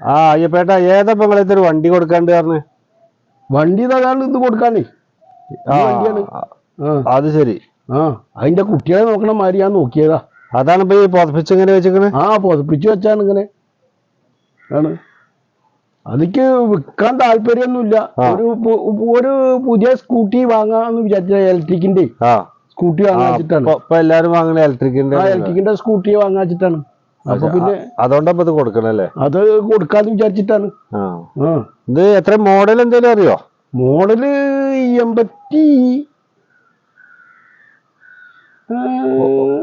ആ അയ്യപ്പേട്ട ഏതാ പെങ്ങളത്തെ ഒരു വണ്ടി കൊടുക്കാണ്ട് പറഞ്ഞു? വണ്ടി തകാണ്ട് ഇത് കൊടുക്കാനേ. ആ അത് ശരി. ആ അതിന്റെ കുട്ടികളെ നോക്കണ മാതിരി ഞാൻ നോക്കിയതാ. അതാണ് ഇപ്പൊ ഈ പൊതപ്പിച്ച് ഇങ്ങനെ വെച്ചിക്കണ്? ആ പൊതപ്പിച്ച് വെച്ചാണ് ഇങ്ങനെ. ആണ്. അതിക്ക് വിൽക്കാൻ താല്പര്യമൊന്നുമില്ല. ആ. ഒരു ഒരു പുതിയ സ്കൂട്ടി വാങ്ങാന്ന് വിചാരിച്ച ഇലക്ട്രിക്കിന്റെ. സ്കൂട്ടി വാങ്ങാൻ വാങ്ങാച്ചിട്ടാണ് ഇപ്പൊ- എല്ലാരും വാങ്ങണ ഇലക്ട്രിക്കിന്റെ ഇലക്ട്രിക്കിന്റെ സ്കൂട്ടി വാങ്ങാച്ചിട്ടാണ്. അപ്പൊ പിന്നെ അതുകൊണ്ടപ്പോ ഇത് കൊടുക്കണല്ലേ? അത് കൊടുക്കാന്ന് വിചാരിച്ചിട്ടാണ്. ഇത് എത്ര മോഡൽ എന്തേലും അറിയോ? മോഡൽ എൺപത്തി ആ,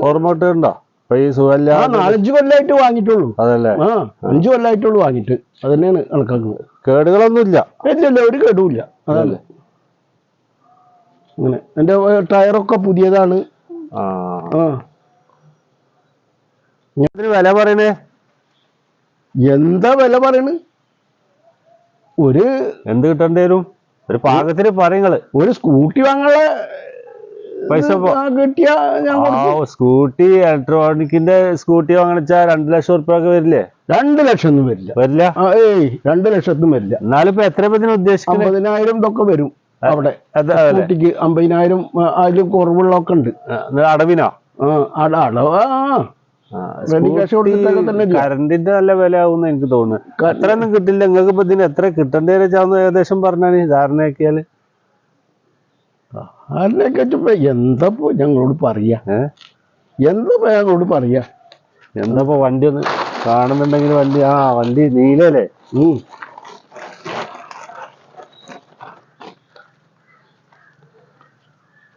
ഓർമ്മ ഉണ്ടോ ഈ സുഖല്ല നാലഞ്ച് കൊല്ലായിട്ട് വാങ്ങിയിട്ടുള്ളൂ. അതല്ലേ? അഞ്ചു കൊല്ലായിട്ടുള്ളൂ വാങ്ങിട്ട് അത് തന്നെയാണ് കണക്കാക്കുന്നത്. കേടുകളൊന്നും ഇല്ല ഒരു കേടുമില്ല. അതല്ലേ? അങ്ങനെ. എന്റെ ടയറൊക്കെ പുതിയതാണ്. ആ. ആ വില പറയണേ? എന്താ വില പറയണ്? ഒരു എന്ത് കിട്ടണ്ടേരും ഒരു പാകത്തിന് പറയുങ്ങൾ. ഒരു സ്കൂട്ടി വാങ്ങൾ പൈസ കിട്ടിയ. സ്കൂട്ടി ഇലക്ട്രോണിക്കിന്റെ സ്കൂട്ടി വാങ്ങിച്ചാ രണ്ട് ലക്ഷം ഉറുപ്പ്യ വരില്ലേ? രണ്ട് ലക്ഷം ഒന്നും വരില്ല? വരില്ല ഏയ് രണ്ട് ലക്ഷത്തും വരില്ല. എന്നാലും ഇപ്പൊ എത്ര ഇതിന് ഉദ്ദേശിക്കുന്നത് അമ്പതിനായിരം ഇതൊക്കെ വരും അവിടെ. സ്കൂട്ടിക്ക് അമ്പതിനായിരം അതിലും കുറവുള്ള കുറവുള്ളതൊക്കെ ഉണ്ട്. അടവിനോ? അടവ് ആ. കറണ്ടിന്റെ നല്ല വില ആവുന്ന എനിക്ക് തോന്നുന്നു. അത്രയൊന്നും കിട്ടില്ല. നിങ്ങൾക്ക് ഇപ്പൊ ഇതിന് എത്ര കിട്ടേണ്ടി വെച്ചാന്ന് ഏകദേശം പറഞ്ഞാണ് ധാരണയാക്കിയാൽ. ധാരണയൊക്കെ എന്താ ഞങ്ങളോട് പറയാ? എന്താ ഞങ്ങളോട് പറയാ? എന്താ വണ്ടി ഒന്ന് കാണുന്നുണ്ടെങ്കിൽ വണ്ടി ആ വണ്ടി നീലല്ലേ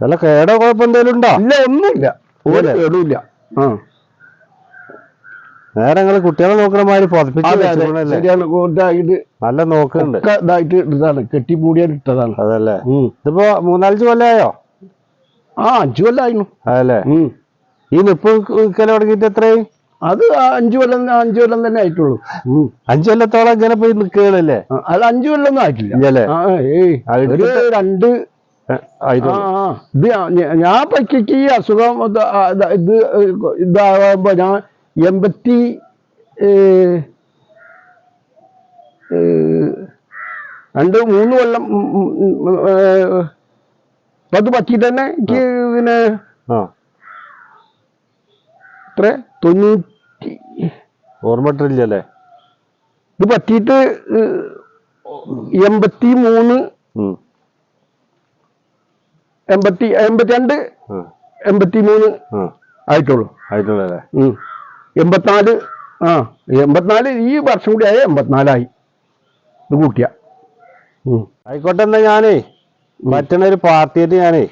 നല്ല കേടോ കുഴപ്പം എന്തേലും ഉണ്ടോ? ഇല്ല ഒന്നുമില്ല. ഒരു? കേടുമില്ല ആ. നേരെ നിങ്ങൾ കുട്ടികളെ നോക്കണ മാതിരി പുതപ്പിച്ച് നല്ല നോക്കുന്നുണ്ട്. ഒക്കെ ഇതായിട്ട് ഇട്ടതാണ് കെട്ടി മൂടിയായിട്ട് ഇട്ടതാണ്. അതല്ലേ. ഇതിപ്പോ മൂന്നാലഞ്ച് കൊല്ലായോ? ആ അഞ്ചു കൊല്ലായിരുന്നു അതല്ലേ? ഈ നിപ്പ് വിൽക്കൽ തുടങ്ങിയിട്ട് എത്രയും അത് അഞ്ചു കൊല്ലം അഞ്ചു കൊല്ലം തന്നെ ആയിട്ടുള്ളൂ. അഞ്ചു കൊല്ലത്തോളം ഇങ്ങനെ പോയി നിൽക്കുകയല്ലേ ആ, അത് അഞ്ചു കൊല്ലം ഒന്നും ആയിട്ടില്ല രണ്ട് ഇത് ഞാൻ പറ്റിക്ക് ഈ അസുഖം ഇത് ഇതാകുമ്പോ ഞാൻ എൺപത്തി രണ്ട് മൂന്ന് കൊല്ലം പത്ത് പറ്റിയിട്ട് തന്നെ എനിക്ക് പിന്നെ എത്ര തൊണ്ണൂറ്റി ഓർമ്മട്ടില്ലല്ലേ? ഇത് പറ്റിയിട്ട് എൺപത്തി മൂന്ന് എൺപത്തി എൺപത്തി എൺപത്തിരണ്ട് ആ, എൺപത്തി മൂന്ന് ആയിട്ടുള്ളൂ. ആയിട്ടുള്ളൂ ഉം. എൺപത്തിനാല് ആ എൺപത്തിനാല് ഈ വർഷം കൂടി ആയ എൺപത്തിനാലായി. ഇത് കൂട്ടിയ. ആയിക്കോട്ടെ എന്നാ ഞാനേ മറ്റണ ഒരു പാർട്ടിയായിട്ട് ഞാനേ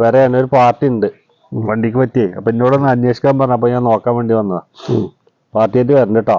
വേറെ ഒരു പാർട്ടി ഉണ്ട്. വണ്ടിക്ക് പറ്റിയേ. അപ്പൊ എന്നോടൊന്ന് അന്വേഷിക്കാൻ പറഞ്ഞു. അപ്പൊ ഞാൻ നോക്കാൻ വേണ്ടി വന്നതാ. പാർട്ടിയായിട്ട് വരണ്ട കേട്ടോ.